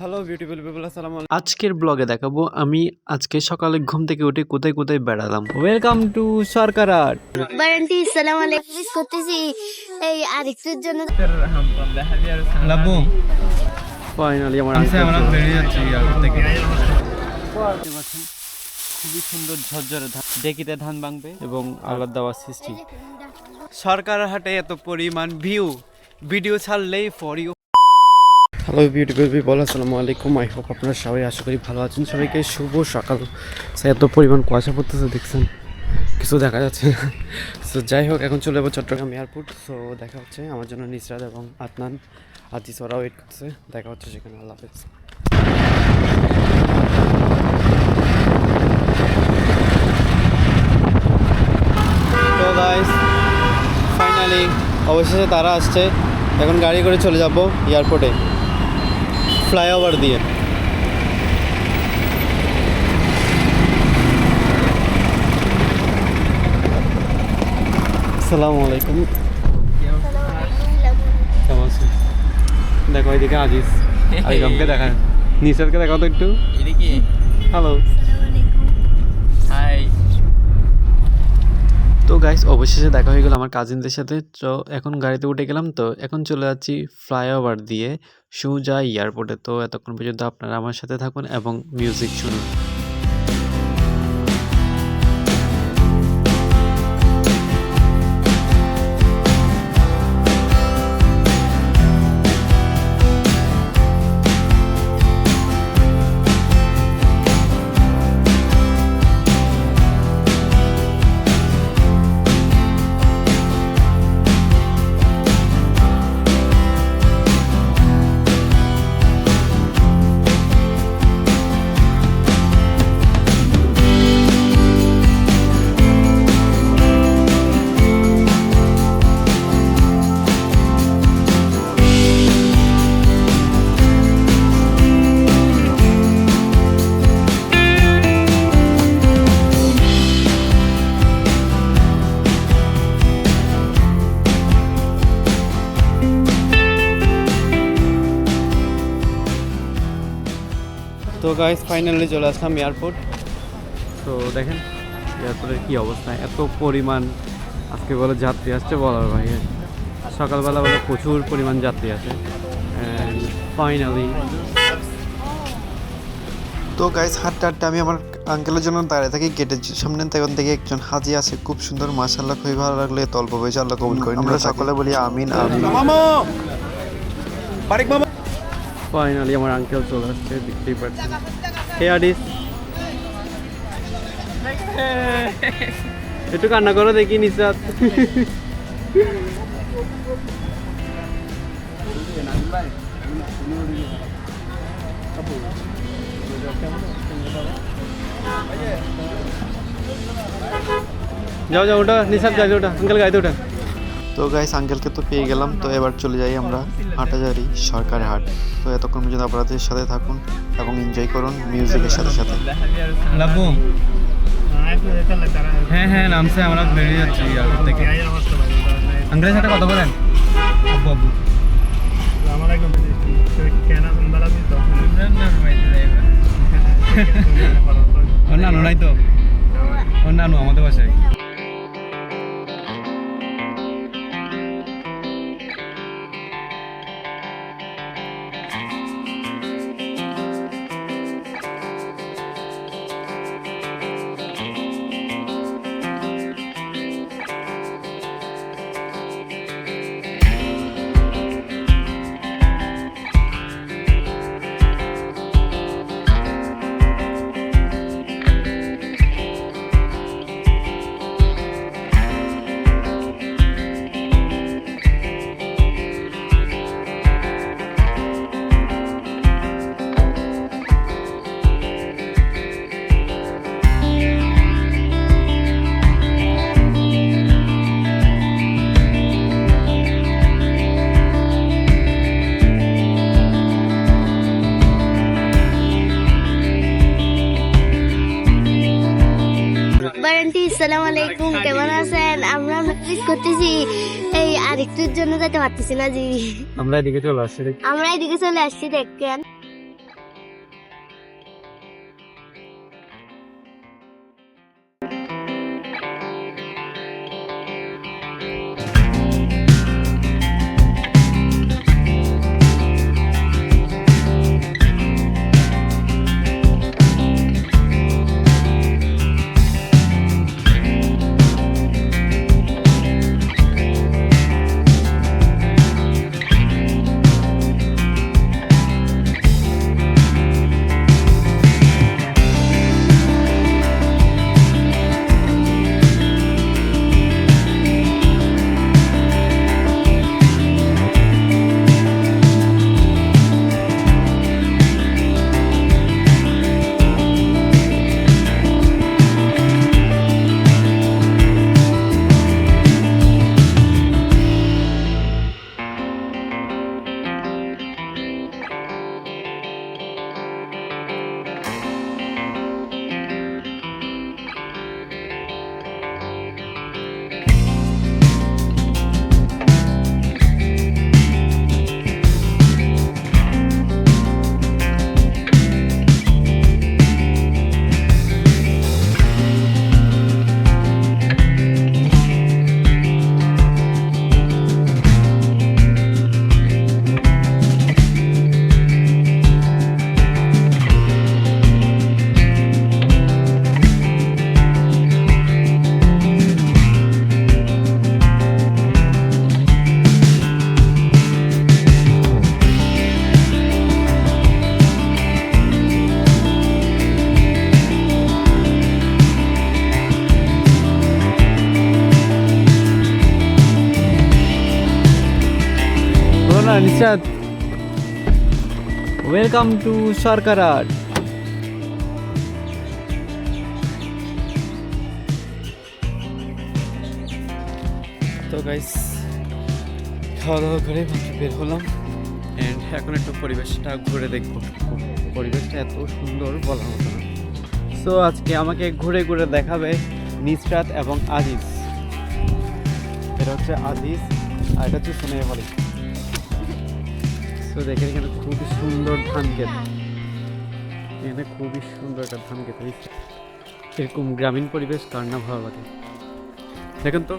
Hello beautiful people আসসালামু আলাইকুম। আজকের ব্লগে দেখাবো আমি আজকে সকালে ঘুম থেকে উঠে কোথায় কোথায় বেড়ালাম। ওয়েলকাম টু সরকারাট বারান্টি সালাম আলাইকুম। মিস করতেছি এই আরেকটুর জন্য। লাবু। ফাইনালি আমার uncle আমরা বেরিয়ে যাচ্ছি এয়ারপোর্ট থেকে। খুবই সুন্দর ঝরঝরে ধান ডেকিতে ধান ভাঙবে এবং আলাদা দেওয়ার সৃষ্টি। সরকার হাটে এত পরিমাণ view video ছাড়লেই for you hello beautiful people আসসালামু আলাইকুম আই হোপ আপনারা সবাই আশা করি ভালো আছেন। সবাইকে শুভ সকাল। এত পরিমাণ কুয়াশা পড়তেছে, দেখছেন? কিছু দেখা যাচ্ছে না। সো যাই হোক, এখন চলে যাব চট্টগ্রাম এয়ারপোর্ট সো দেখা হচ্ছে আমার জন্য নিসরাত এবং আদনান। আদিস ওরা ওয়েট করছে দেখা হচ্ছে সেখানে। আল্লাহ হাফেজ। ফাইনালি অবশেষে তারা আসছে। এখন গাড়ি করে চলে যাব এয়ারপোর্টে ফ্লাইওভার দিয়ে আসসালামু আলাইকুম কেমন আছেন দেখো এদিকে আজিজ আইগমকে দেখা নিসারকে দেখাও তো একটু এদিকে হ্যালো হাই তো গাইস অবশেষে দেখা হয়ে গেল আমার কাজিনদের সাথে। তো এখন গাড়িতে উঠে গেলাম, তো এখন চলে যাচ্ছি ফ্লাইওভার দিয়ে সুজা এয়ারপোর্টে তো এতক্ষণ পর্যন্ত আপনারা আমার সাথে থাকুন এবং মিউজিক শুনুন। তো গাইস ফাইনালি চলে আসলাম এয়ারপোর্ট তো দেখেন এয়ারপোর্টের কি অবস্থা? এত পরিমাণ আজকে বলে যাত্রী আসছে বলার বাইরে সকালবেলা বলে প্রচুর পরিমাণ যাত্রী আছে ফাইনালি তো গাইস হাঁটতে হাঁটতে আমি আমার আঙ্কেলের জন্য দাঁড়িয়ে থাকি গেটের সামনে। তখন থেকে একজন হাজি আছে খুব সুন্দর মাশাল্লাহ খুবই ভালো লাগল। তল্প বয়সে আল্লাহ কবুল করেন আমরা সকলে বলি আমিন আমিন। ফাইনালি আমার আঙ্কেল চলে আসছে দেখতেই পাচ্ছেন হে আডিস একটু কান্না করো দেখি নিসাত যাও যাও ওটা নিসাব যাই ওটা আঙ্কেল গাইতে ওটা তো গাইস আঙ্কেলকে তো পেয়ে গেলাম, তো এবার চলে যাই আমরা হাটাজারি, সরকারি হাট। তো এতক্ষণ পর্যন্ত আপনাদের সাথে থাকুন এবং এনজয় করুন মিউজিকের সাথে সাথে। হ্যাঁ হ্যাঁ নামছে, আমরা বেরিয়ে যাচ্ছি আঙ্কেলের সাথে কথা বলেন। নানু নাই তো। নানু আমাদের বাসায় আসসালামু আলাইকুম কেমন আছেন? আমরা মিস করতেছি এই আরেকটুর জন্য যেতে পারতেছি না জি। আমরা এদিকে চলে আসছি আমরা এদিকে চলে আসছি দেখেন। নিশাদ ওয়েলকাম টু সরকার আট তো গাইস খাওয়া দাওয়া করে বের হলাম। অ্যান্ড এখন একটু পরিবেশটা ঘুরে দেখব। পরিবেশটা এত সুন্দর বলা মতো না। সো আজকে আমাকে ঘুরে ঘুরে দেখাবে নিসরাত এবং আজিজ। এটা হচ্ছে আজিজ আর এটা হচ্ছে হলি সো দেখেন এখানে খুবই সুন্দর ধান ক্ষেত এখানে খুবই সুন্দর একটা ধান ক্ষেত এরকম গ্রামীণ পরিবেশ কার না ভালো লাগে? দেখেন তো।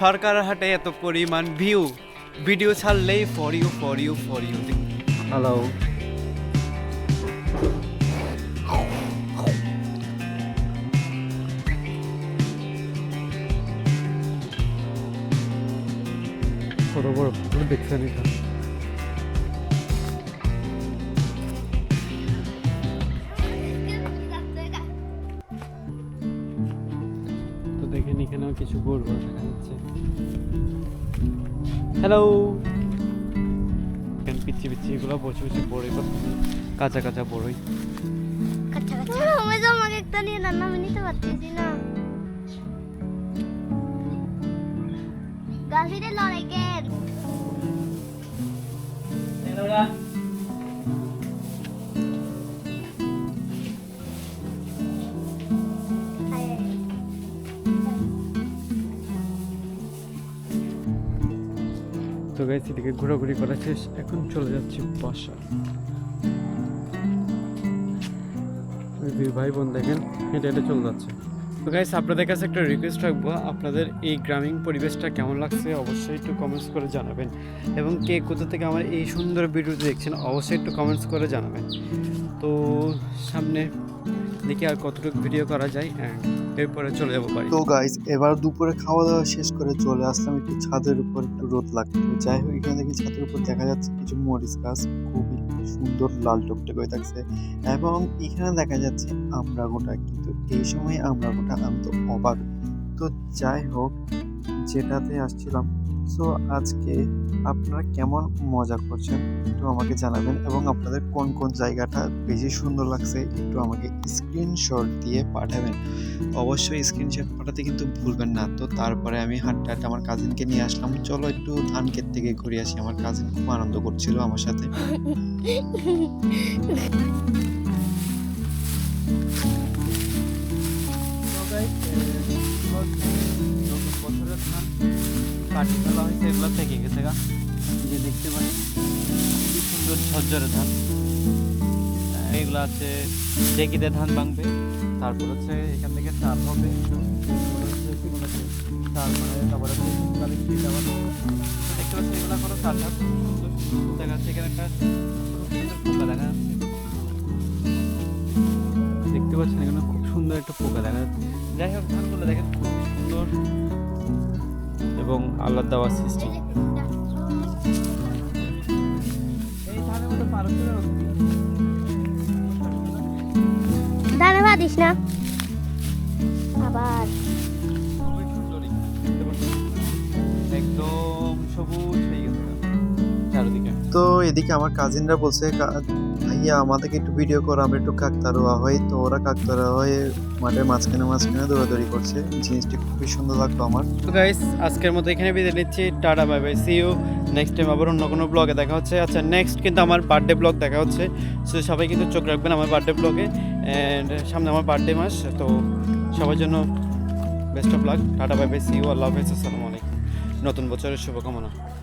সরকার হাটে এত পরিমাণ view video ছাড়লেই for you for you for you hello বড় পুকুর দেখছেন এটা? এখানেও কিছু গরু দেখা যাচ্ছে। হ্যালো এখানে পিচ্ছি পিচ্ছি এগুলো বসে বসে পড়ে কাঁচা কাঁচা আমি তো আমাকে একটা নিয়ে রান্না আমি নিতে পারতেছি না। লড়াই কেন? গাইছি এদিকে ঘোরাঘুরি করা শেষ, এখন চলে যাচ্ছি বাসা। দুই ভাই বোন দেখেন, হেঁটে হেঁটে চলে যাচ্ছে। তো গাইস আপনাদের কাছে একটা রিকোয়েস্ট রাখব, আপনাদের এই গ্রামীণ পরিবেশটা কেমন লাগছে অবশ্যই একটু কমেন্টস করে জানাবেন। এবং কে কোথা থেকে আমার এই সুন্দর ভিডিওটি দেখছেন, অবশ্যই একটু কমেন্টস করে জানাবেন। তো সামনে দেখি আর কতটুকু ভিডিও করা যায় এরপরে চলে যাব বাড়ি। তো গাইস এবার দুপুরে খাওয়া দাওয়া শেষ করে চলে আসলাম একটু ছাদের উপর, একটু রোদ লাগতো যাই হোক, এখানে দেখি ছাদের উপর দেখা যাচ্ছে কিছু মরিচ গাছ, খুবই সুন্দর লাল টকটকে হয়ে থাকছে। এবং এখানে দেখা যাচ্ছে আমরা গোটা, কিন্তু এই সময় আমরা গোটা, আমি তো অবাক। তো যাই হোক, যেটাতে আসছিলাম সো আজকে আপনারা কেমন মজা করছেন একটু আমাকে জানাবেন এবং আপনাদের কোন কোন জায়গাটা বেশি সুন্দর লাগছে একটু আমাকে স্ক্রিনশট দিয়ে পাঠাবেন। অবশ্যই স্ক্রিনশট পাঠাতে কিন্তু ভুলবেন না। তো তারপরে আমি হাঁটতে হাঁটতে আমার কাজিনকে নিয়ে আসলাম। চলো একটু ধান ক্ষেত থেকে ঘুরে আসি। আমার কাজিন খুব আনন্দ করছিল আমার সাথে। দেখতে পাচ্ছি খুবই সুন্দর ঝরঝরে ধান। এগুলো আছে ডেকিতে ধান ভাঙবে, তারপর হচ্ছে এখান থেকে চাল হবে। চাল দেখতে খুব যাচ্ছে এখানে একটা পোকা দেখতে পাচ্ছেন এখানে খুব সুন্দর একটা পোকা দেখা যাচ্ছে। যাই হোক, ধানগুলো দেখেন খুব সুন্দর। এবং আল্লাহ দেওয়া সৃষ্টি। না। আবার। একদম সবুজ হয়ে গেছে। চারিদিকে। তো এদিকে আমার কাজিনরা বলছে "কা- ভাইয়া আমাদেরকে একটু ভিডিও করো, আমরা একটু কাকতারুয়া হই। তো ওরা কাকতারুয়া হয়ে মাঠের মাঝখানে মাঝখানে দৌড়াদৌড়ি করছে। জিনিসটি খুবই সুন্দর লাগল আমার। তো গাইস আজকের মতো এখানে বিদায় নিচ্ছি। Tata bye bye see you next time আবার অন্য কোনো ব্লগে দেখা হচ্ছে। আচ্ছা নেক্সট কিন্তু আমার বার্থডে ব্লগ দেখা হচ্ছে। সো সবাই কিন্তু চোখ রাখবেন আমার বার্থডে ব্লগে অ্যান্ড সামনে আমার বার্থডে মাস, তো সবার জন্য best of luck tata bye bye see you আল্লাহ হাফেজ, আসসালামু আলাইকুম। নতুন বছরের শুভকামনা।